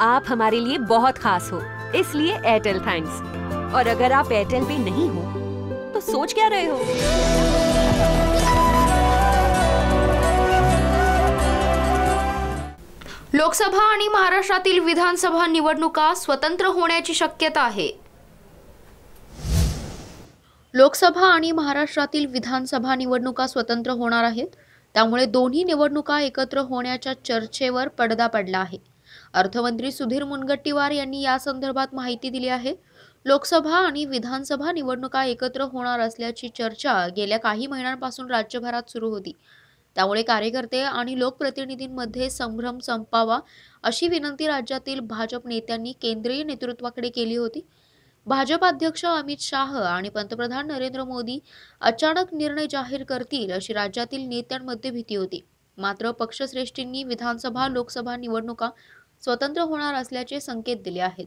आप हमारे लिए बहुत खास हो। इसलिए एयरटेल थैंक्स और अगर आप एयरटेल पे नहीं हो तो सोच क्या रहे हो? लोकसभा आणि महाराष्ट्रातील विधानसभा निवडणुका स्वतंत्र होण्याची शक्यता आहे. लोकसभा आणि महाराष्ट्रातील विधानसभा निवडणुका स्वतंत्र होणार आहेत. त्यामुळे दोन्ही निवडणुका एकत्र होण्याच्या चर्चेवर पडदा पडला आहे. अर्थमंत्री सुधीर मुनगट्टीवार यांनी या संदर्भात माहिती दिली आहे. लोकसभा आणि विधानसभा निवडणुका एकत्र होणार असल्याची चर्चा गेल्या काही महिन्यांपासून राज्यभरात सुरू होती. त्यामुळे कार्यकर्ते आणि लोकप्रतिनिधींमध्ये संभ्रम संपावा अशी विनंती राज्यातील भाजप नेत्यांनी केंद्रीय नेतृत्वाकडे केली होती. भाजप अध्यक्ष अमित शाह आणि पंतप्रधान नरेंद्र मोदी अचानक निर्णय जाहीर करतील अशी राज्यातील नेत्यांमध्ये भीती होती. मात्र पक्षश्रेष्ठींनी विधानसभा लोकसभा निवडणुका स्वतंत्र होणार असल्याचे संकेत दिले आहेत.